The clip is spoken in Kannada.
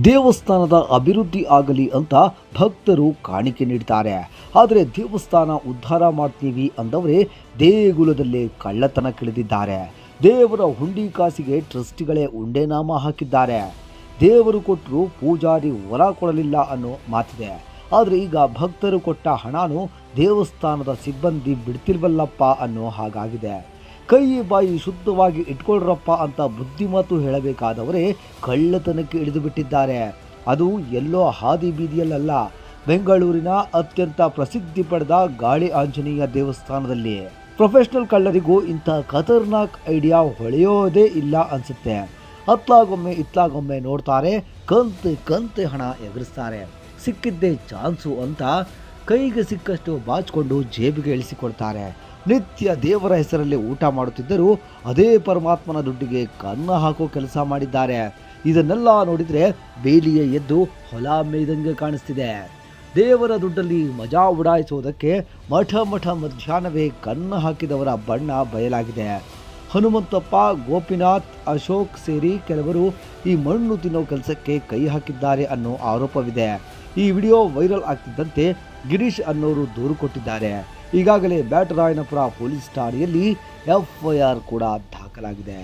ದೇವಸ್ಥಾನದ ಅಭಿವೃದ್ಧಿ ಆಗಲಿ ಅಂತ ಭಕ್ತರು ಕಾಣಿಕೆ ನೀಡ್ತಾರೆ. ಆದರೆ ದೇವಸ್ಥಾನ ಉದ್ಧಾರ ಮಾಡ್ತೀವಿ ಅಂದವರೇ ದೇಗುಲದಲ್ಲೇ ಕಳ್ಳತನ ಕಿಳಿದಿದ್ದಾರೆ. ದೇವರ ಹುಂಡಿ ಕಾಸಿಗೆ ಟ್ರಸ್ಟಿಗಳೇ ಉಂಡೆನಾಮ ಹಾಕಿದ್ದಾರೆ. ದೇವರು ಕೊಟ್ಟರು ಪೂಜಾರಿ ವರ ಕೊಡಲಿಲ್ಲ ಅನ್ನೋ ಮಾತಿದೆ. ಆದರೆ ಈಗ ಭಕ್ತರು ಕೊಟ್ಟ ಹಣನು ದೇವಸ್ಥಾನದ ಸಿಬ್ಬಂದಿ ಬಿಡ್ತಿಲ್ವಲ್ಲಪ್ಪ ಅನ್ನೋ ಹಾಗಾಗಿದೆ. ಕೈ ಬಾಯಿ ಶುದ್ಧವಾಗಿ ಇಟ್ಕೊಳ್ರಪ್ಪ ಅಂತ ಬುದ್ಧಿಮಾತು ಹೇಳಬೇಕಾದವರೇ ಕಳ್ಳತನಕ್ಕೆ ಇಳಿದು ಬಿಟ್ಟಿದ್ದಾರೆ. ಅದು ಎಲ್ಲೋ ಹಾದಿ ಬೀದಿಯಲ್ಲ ಬೆಂಗಳೂರಿನ ಅತ್ಯಂತ ಪ್ರಸಿದ್ಧಿ ಪಡೆದ ಗಾಳಿ ಆಂಜನೇಯ ದೇವಸ್ಥಾನದಲ್ಲಿ. ಪ್ರೊಫೆಷನಲ್ ಕಳ್ಳರಿಗೂ ಇಂಥ ಖತರ್ನಾಕ್ ಐಡಿಯಾ ಹೊಳೆಯೋದೇ ಇಲ್ಲ ಅನ್ಸುತ್ತೆ. ಅತ್ಲಾಗೊಮ್ಮೆ ಇತ್ಲಾಗೊಮ್ಮೆ ನೋಡ್ತಾರೆ, ಕಂತೆ ಕಂತೆ ಹಣ ಎಗರಿಸ್ತಾರೆ. ಸಿಕ್ಕಿದ್ದೇ ಚಾನ್ಸು ಅಂತ ಕೈಗೆ ಸಿಕ್ಕಷ್ಟು ಬಾಚಿಕೊಂಡು ಜೇಬಿಗೆ ಇಳಿಸಿಕೊಡ್ತಾರೆ. ನಿತ್ಯ ದೇವರ ಹೆಸರಲ್ಲಿ ಊಟ ಮಾಡುತ್ತಿದ್ದರೂ ಅದೇ ಪರಮಾತ್ಮನ ದುಡ್ಡಿಗೆ ಕನ್ನ ಹಾಕೋ ಕೆಲಸ ಮಾಡಿದ್ದಾರೆ. ಇದನ್ನೆಲ್ಲ ನೋಡಿದರೆ ಬೇಲಿಯೇ ಎದ್ದು ಹೊಲ ಮೇಯ್ದಂಗೆ ಕಾಣಿಸ್ತಿದೆ. ದೇವರ ದುಡ್ಡಲ್ಲಿ ಮಜಾ ಉಡಾಯಿಸುವುದಕ್ಕೆ ಮಠ ಮಠ ಮಧ್ಯಾಹ್ನವೇ ಕನ್ನ ಹಾಕಿದವರ ಬಣ್ಣ ಬಯಲಾಗಿದೆ. ಹನುಮಂತಪ್ಪ, ಗೋಪಿನಾಥ್, ಅಶೋಕ್ ಸೇರಿ ಕೆಲವರು ಈ ಮಣ್ಣು ತಿನ್ನೋ ಕೆಲಸಕ್ಕೆ ಕೈ ಹಾಕಿದ್ದಾರೆ ಅನ್ನೋ ಆರೋಪವಿದೆ. ಈ ವಿಡಿಯೋ ವೈರಲ್ ಆಗ್ತಿದ್ದಂತೆ ಗಿರೀಶ್ ಅನ್ನೋರು ದೂರು ಕೊಟ್ಟಿದ್ದಾರೆ. ಈಗಾಗಲೇ ಬ್ಯಾಟರಾಯನಪುರ ಪೊಲೀಸ್ ಠಾಣೆಯಲ್ಲಿ ಎಫ್ಐಆರ್ ಕೂಡ ದಾಖಲಾಗಿದೆ.